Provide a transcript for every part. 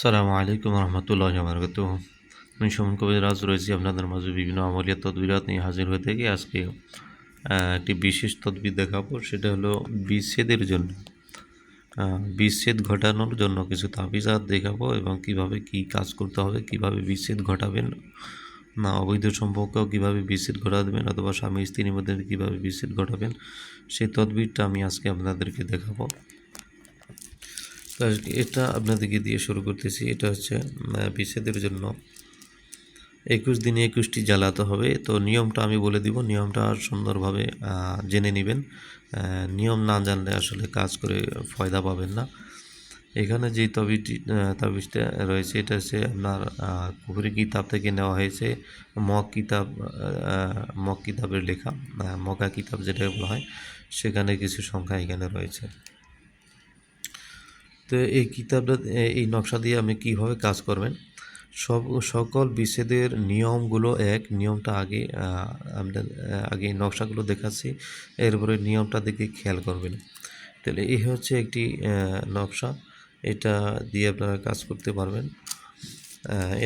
সালামু আলাইকুম রহমতুল্লাহ বরকত আমি সুমন কবিরাজ রয়েছি আপনাদের মাঝে বিভিন্ন আমলিয়া তদবিরাত নিয়ে হাজির হয়ে থাকি আজকে একটি বিশেষ তদবির দেখাবো, সেটা হলো বিচ্ছেদের জন্য। বিচ্ছেদ ঘটানোর জন্য কিছু তাবিজাত দেখাবো এবং কীভাবে কি কাজ করতে হবে, কীভাবে বিচ্ছেদ ঘটাবেন, না অবৈধ সম্পর্কেও কীভাবে বিচ্ছেদ ঘটাবেন অথবা স্বামী স্ত্রীর মধ্যে কীভাবে বিচ্ছেদ ঘটাবেন, সেই তদবিরটা আমি আজকে আপনাদেরকে দেখাবো। এটা আপনাদেরকে দিয়ে শুরু করতেছি। এটা হচ্ছে বিচ্ছেদের জন্য। একুশ দিনে একুশটি জ্বালাতে হবে। তো নিয়মটা আমি বলে দিব। নিয়মটা সুন্দরভাবে জেনে নেবেন। নিয়ম না জানলে আসলে কাজ করে ফয়দা পাবেন না। এখানে যে তবিটি তাবিজটা রয়েছে, এটা হচ্ছে আপনার পুকুরি কিতাব থেকে নেওয়া হয়েছে। মক কিতাব মক কিতাবের লেখা মকা কিতাব যেটা বলা হয়, সেখানে কিছু সংখ্যা এখানে রয়েছে। তো এই কিতাবটা, এই নকশা দিয়ে আপনি কীভাবে কাজ করবেন? সব, সকল বিচ্ছেদের নিয়মগুলো এক, নিয়মটা আগে আমরা, আগে নকশাগুলো দেখাচ্ছি, এরপরে নিয়মটা দেখে খেয়াল করবেন। তাহলে এই হচ্ছে একটি নকশা, এটা দিয়ে আপনারা কাজ করতে পারবেন।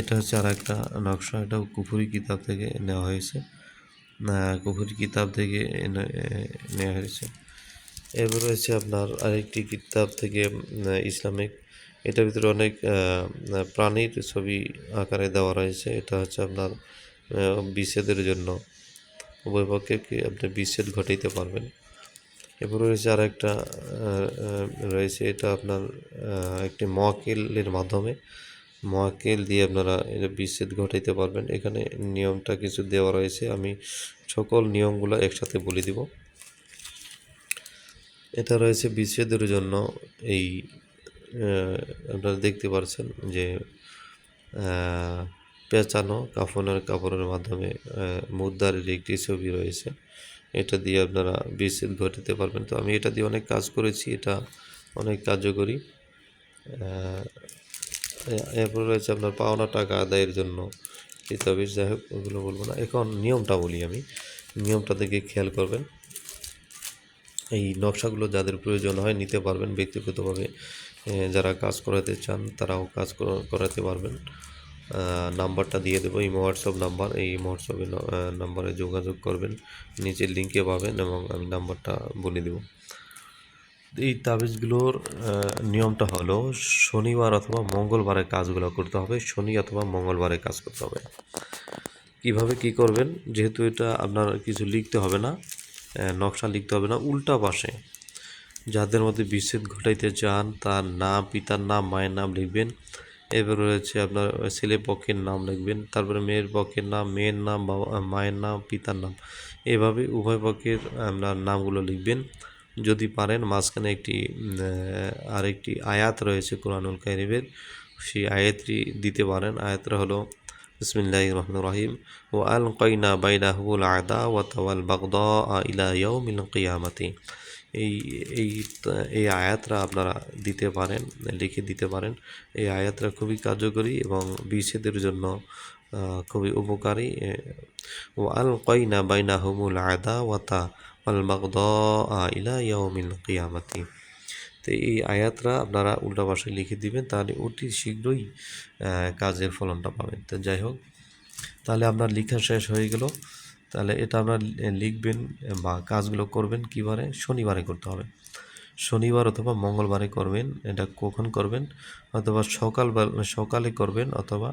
এটা হচ্ছে আর একটা নকশা, এটাও কুফুরি কিতাব থেকে নেওয়া হয়েছে। কুফুরি কিতাব থেকে নেওয়া হয়েছে। এরপর রয়েছে আপনার আরেকটি কিতাব থেকে ইসলামিক। এটার ভিতরে অনেক প্রাণীর ছবি আকারে দেওয়া রয়েছে। এটা হচ্ছে আপনার বিচ্ছেদের জন্য। উভয় পক্ষে আপনি বিচ্ছেদ ঘটাইতে পারবেন। এরপর রয়েছে আর একটা রয়েছে। এটা আপনার একটি মহাকেলের মাধ্যমে। মহাকেল দিয়ে আপনারা এটা বিচ্ছেদ ঘটাইতে পারবেন। এখানে নিয়মটা কিছু দেওয়া রয়েছে। আমি সকল নিয়মগুলো একসাথে বলে দিব। এটা রয়েছে বিচ্ছেদের জন্য এই আপনারা দেখতে পাচ্ছেন যে পেঁচানো কাফনের কাপড়ের মাধ্যমে মুদ্রার একটি ছবি রয়েছে। এটা দিয়ে আপনারা বিচ্ছেদ ঘটাতে পারবেন। তো আমি এটা দিয়ে অনেক কাজ করেছি, এটা অনেক কার্যকরী। এরপর রয়েছে আপনার পাওনা টাকা আদায়ের জন্য। কিতাবিজ যাই হোক, ওগুলো বলব না। এখন নিয়মটা বলি আমি। নিয়মটা দেখে খেয়াল করবেন। এই নকশাগুলো যাদের প্রয়োজন হয় নিতে পারবেন ব্যক্তিগতভাবে। যারা কাজ করাতে চান তারাও কাজ করাতে পারবেন। নাম্বারটা দিয়ে দেবো, এই হোয়াটসঅ্যাপ নাম্বার, এই হোয়াটসঅ্যাপে নাম্বারে যোগাযোগ করবেন, নিচের লিঙ্কে পাবেন এবং আমি নাম্বারটা বলে দেবো। এই তাবিজগুলোর নিয়মটা হলো শনিবার অথবা মঙ্গলবারে কাজগুলো করতে হবে, শনি অথবা মঙ্গলবারে কাজ করতে হবে। কীভাবে কি করবেন? যেহেতু এটা আপনার কিছু লিখতে হবে না নকশা লিখতে হবে না, উল্টা পাশে। যাদের মধ্যে বিচ্ছেদ ঘটাইতে চান, তার নাম, পিতার নাম, মায়ের নাম লিখবেন। এবার রয়েছে আপনার ছেলে পক্ষের নাম লিখবেন, তারপরে মেয়ের পক্ষের নাম, মেয়ের নাম, বাবা মায়ের নাম, পিতার নাম। এভাবে উভয় পক্ষের আপনার নামগুলো লিখবেন। যদি পারেন, মাঝখানে একটি আরেকটি আয়াত রয়েছে কোরআনুল কারিমের, সেই আয়াতটি দিতে পারেন। আয়াতটা হলো বিসমিল্লাহ রহমান রহিম ও আল কয়না বাইনাহুল আদা ওয়াতাওয়াল বাগদা ইলা ইয়াউমিল কিয়ামাতি এই এই এই আয়াতরা আপনারা দিতে পারেন, লিখে দিতে পারেন। এই আয়াতরা খুবই কার্যকরী এবং বিচ্ছেদের জন্য খুবই উপকারী। ও আল কয়না বাইনা হুমুল আদা ওয়াতা আল বাগদা ইলা ইয়াউমিল কিয়ামাতি। তো এই আয়াতরা আপনারা উল্টা ভাষায় লিখে দিবেন, তাহলে অতি শীঘ্রই কাজের ফলনটা পাবেন। তো যাই হোক, তাহলে আপনার লেখা শেষ হয়ে গেল। তাহলে এটা আপনার লিখবেন বা কাজগুলো করবেন কিবারে? শনিবারে করতে হবে। শনিবার অথবা মঙ্গলবারে করবেন, এটা কখন করবেন? অথবা সকাল সকালে করবেন অথবা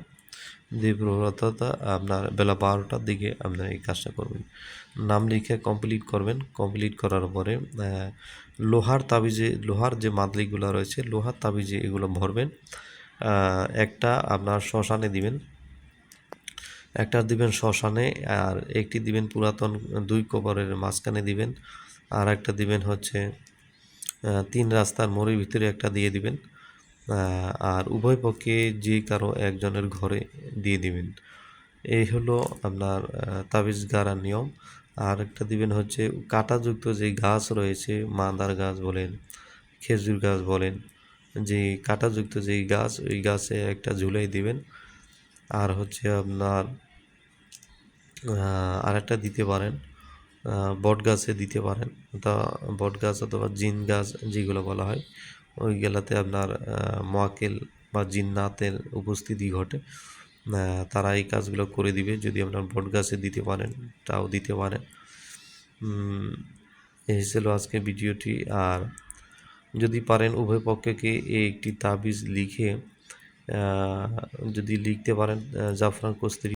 অর্থাৎ আপনার বেলা বারোটার দিকে আপনার এই কাজটা করবেন। নাম লিখে কমপ্লিট করবেন। কমপ্লিট করার পরে লোহার তাবিজে, লোহার যে মাদলিগুলো রয়েছে, লোহার তাবিজে এগুলো ভরবেন। একটা আপনার শ্মশানে দিবেন। একটা দিবেন শ্মশানে, আর একটি দিবেন পুরাতন দুই কবরের মাঝখানে দিবেন। আর একটা দিবেন হচ্ছে তিন রাস্তার মোড়ের ভিতরে একটা দিয়ে দিবেন। আর উভয় পক্ষে যে কারও একজনের ঘরে দিয়ে দিবেন। এই হলো আপনার তাবিজ গাড়ার নিয়ম। আর একটা দিবেন হচ্ছে কাঁটাযুক্ত যে গাছ রয়েছে মাদার গাছ বলেন খেজুর গাছ বলেন যে কাঁটাযুক্ত যেই গাছ ওই গাছে একটা ঝুলাই দিবেন। আর হচ্ছে আপনার আহ, আরেকটা দিতে পারেন বট গাছে দিতে পারেন। তা বট গাছ অথবা জিন গাছ যেগুলো বলা হয় ওই গেলাতে আপনার আহ, মোয়াক্কেল বা জিন্নাতের উপস্থিতি ঘটে। তারা এই কাজগুলো করে দিবে। যদি আপনার বট গাছে দিতে পারেন তাও দিতে পারেন। এই ছিল আজকে ভিডিওটি। আর যদি পারেন উভয় পক্ষকে একটি তাবিজ লিখে যদি লিখতে পারেন জাফরান কস্তুরি